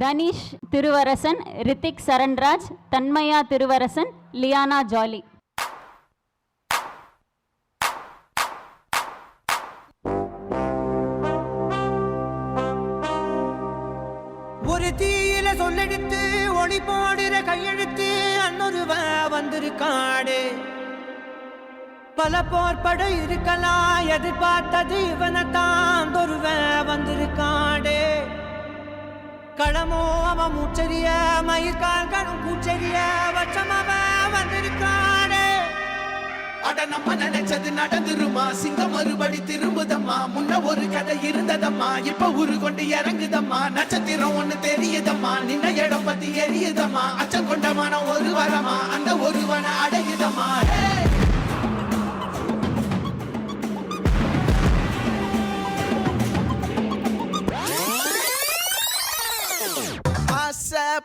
Tanishq Thiruvarasan Hrithik Saranraj Tanmaya Thiruvarasan Liyana jolly. ஒரு தீயில சொல்லெடுத்து ஒளி போடுற கையெழுத்து அன்னொருவ வந்திருக்காடு. பல போர்படை இருக்கலாம் எதிர்பார்த்தது இவனை தான் ஒருவன் களமோ அவன் மூச்சரிய மயிர்கால் கணும் கூச்சரிய வச்சம் அவன் அட நம்ம நினைச்சது நடந்துருமா? சிங்கம் மறுபடி திரும்புதம்மா? முன்ன ஒரு கதை இருந்ததம்மா? இப்ப உரு கொண்டு இறங்குதம்மா? நட்சத்திரம் ஒண்ணு தெரியுதம்மா? நின்ன இடம் பத்தி எரியுதம்மா? அச்சம் கொண்ட மனம் ஒரு வரமா? அந்த ஒருவனை அடையுதம்மா?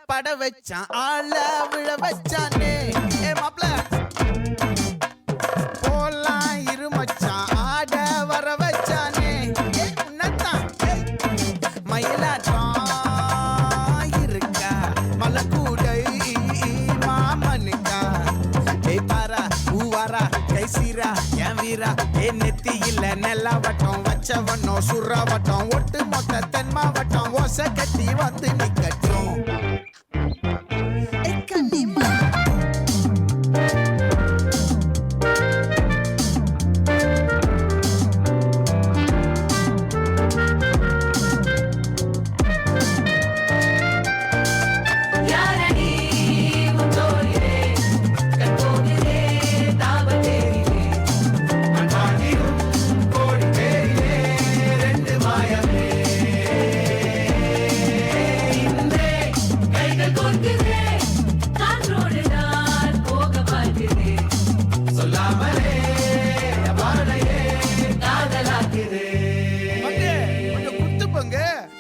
பட வச்சான் ஆள விழ வச்சானே. ஏ மாப்ள போலாம் இரு மச்சான் ஆட வர வச்சானே. ஏ, உன்னத்தான். ஏய். மயிலாட்டம் இருக்கா மலக்கூடை மாமனுக்கா. ஏய் பாரா பூவாரா கை என் வீரா. ஏ நெத்தி இல்ல நெல்லா வட்டம் வச்சவனோ சுறா வட்டம் ஒட்டு மொத்த தென் மாவட்டம் ஓசை கட்டி வந்து நிக்கட்டும்.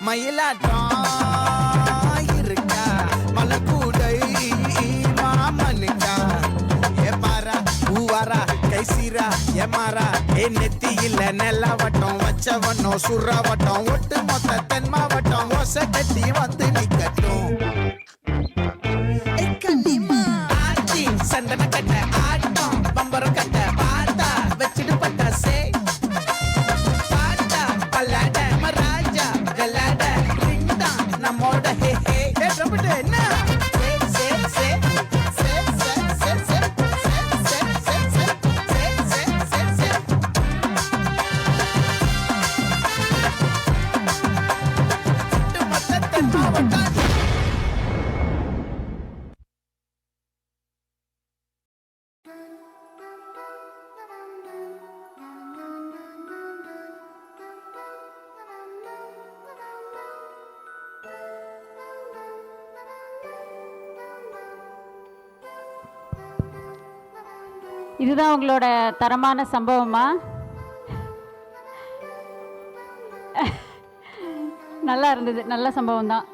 மயிலாட்டம் இருக்கா? மலக்கூடை மாமனுக்கா? ஏ பாரா பூவாரா கைசீரா ஏமாறா ஏ நெத்தி இல்ல நெல்லா வட்டம் வச்சவனோ சுறா வட்டம் ஒட்டு மொத்த தென் மாவட்டம் ஓசை கட்டி வந்து நிக்கட்டும். இதுதான் உங்களோட தரமான சம்பவமா? நல்லா இருந்தது. நல்ல சம்பவம் தான்